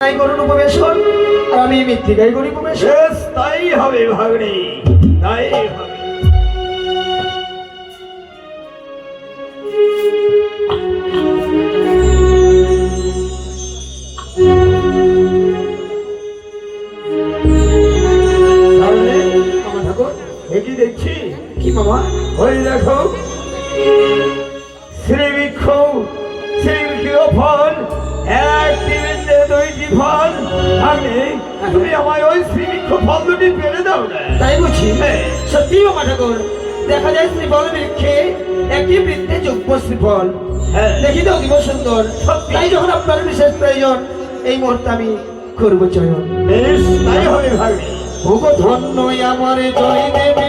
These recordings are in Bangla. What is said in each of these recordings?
করুন উপবেশন আর আমি মৃত্তিকাই করি উপবেশন। তাই হবে ভাগ্নে তাই হবে। দেখছি? কি মামা? ওই দেখো শ্রীবৃক্ষ শ্রীবৃক্ষ ফল এক টিভিতে দুইটি ফল। ভাগ্নে তুমি আমায় ওই শ্রীবৃক্ষ ফল দুটি পেরে দাও না। তাই বুঝি হ্যাঁ। সত্যি মামা ঠাকুর দেখা যায় শ্রীফল বৃক্ষে একটি বৃত্তে যোগ্য শ্রীফল। হ্যাঁ। দেখি তো অতীব সুন্দর। তাই যখন আপনার বিশেষ প্রয়োজন এই মুহূর্তে আমি করব চয়ন। বেশ তাই হবে ভাগ্নে ভোগ ধন্য আমার জয় দেবী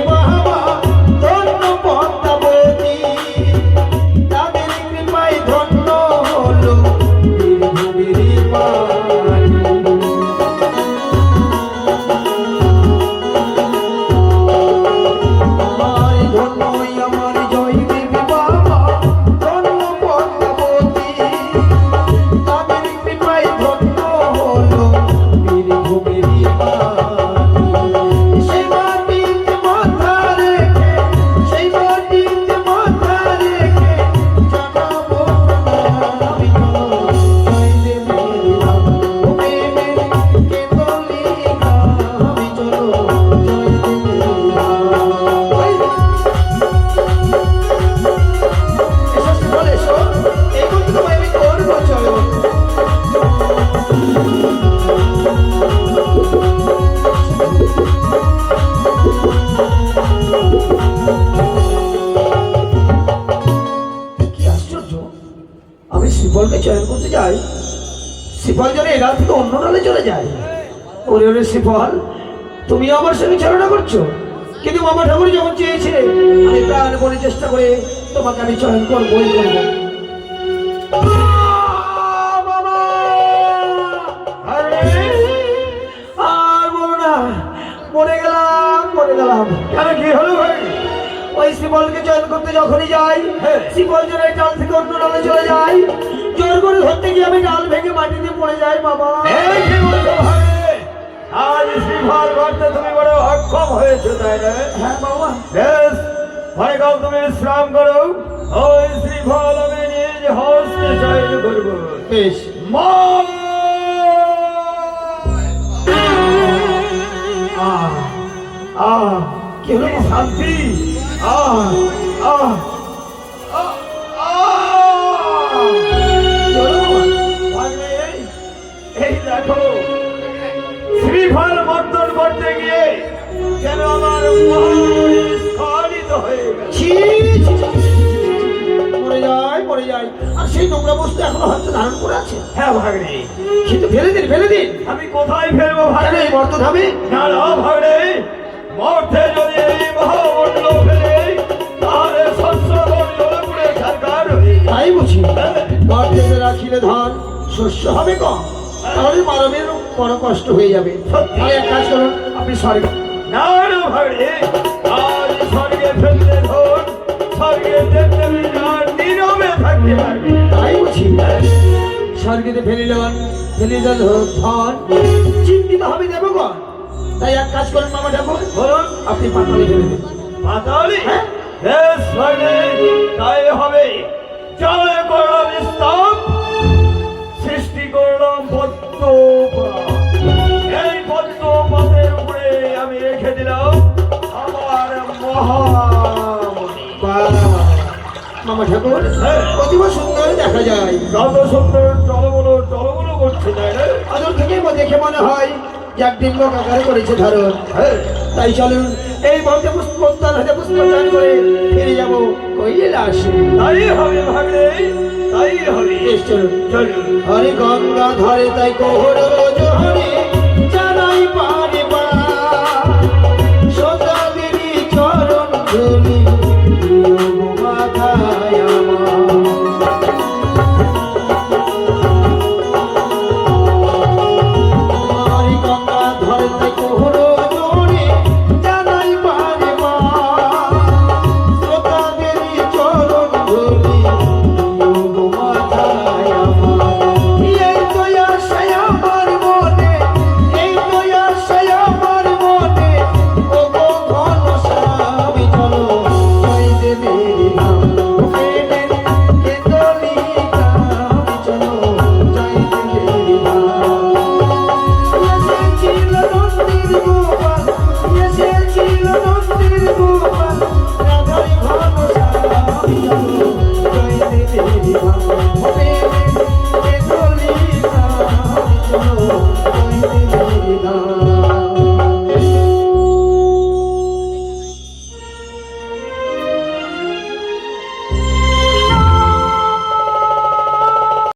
যাই শ্রীফল যেন এরা থেকে অন্য নালে চলে যায়। ওরে ওরে শ্রীফল তুমি আমার সঙ্গে চালনা করছ? কিন্তু মামা ঠাকুর যখন চেয়েছে আমি প্রাণ বলে চেষ্টা করে তোমাকে আমি চয়ন করবোই করব। মরে গেলাম মরে গেলাম। কেন কি হলো ভাই? ওই শ্রীবলকে চয়ন করতে যখনই যাই হ্যাঁ। শ্রীবল যেন ডাল থেকে অন্য ডালে চলে যায় জোর করে ধরতে গিয়ে আমি ডাল ভেঙে মাটিতে পড়ে যাই বাবা। এই কি বলছো ভাই আজ শ্রীফল করতে তুমি বড় অক্ষম হয়েছো তাই না? হ্যাঁ বাবা। বেশ ভয়কাল তুমি বিশ্রাম করো। ওই শ্রীফল আমি নিজ হস্তে চয়ন করব। বেশ। মা আহ আহ কি হলো শান্তি? আহ আহ, করতে গিয়ে যেন আমার স্খলিত হয়ে যায় যায়। আর সেই নোংরা বস্তু এখনও হয়তো ধারণ করে আছে। হ্যাঁ ভাগ্নে। কিন্তু ফেলে দিন ফেলে দিন। আমি কোথায় ফেলব ভাগ্নে? মর্ত ধামে? না না ভাগ্নে। মর্তে যদি এই মহামণ্ডল ফেলে তাহলে শস্য মণ্ডল সরকার তাই বুঝি। গর্তে রাখিলে ধান শস্য হবে কম। তাহলে মানবের বড় কষ্ট হয়ে যাবে। তাহলে এক কাজ করুন আপনি স্বর্গ না আজ স্বর্গে ফেলতে ধন স্বর্গে দেখতে আর নীরবে থাকতে পারবে। তাই বুঝি স্বর্গেতে ফেলিলেন ফেলিলে ধন। চিন্তিত হবে দেবগণ। তাই এক কাজ করুন মামা ঠাকুর। বলুন আপনি পাতালে ফেলে দিন। পাতালি? হ্যাঁ। তাই হবে। জলে করলাম স্তব সৃষ্টি করলাম মামা ঠাকুর হ্যাঁ। অতীব সুন্দর দেখা যায়। সুন্দর টলবলো টলবলো করছে তাই না? আদর থেকে দেখে মনে হয় এক ডিম্ব কাকার করেছে ধারণ। হ্যাঁ। তাই চলুন এই বলতে পুষ্পস্থান হতে পুষ্পদান করে ফিরে যাব কইলে আসে তাই হবে তাই হবে। চলুন। চলুন। হরে গঙ্গা ধরে তাই কোহর জহরে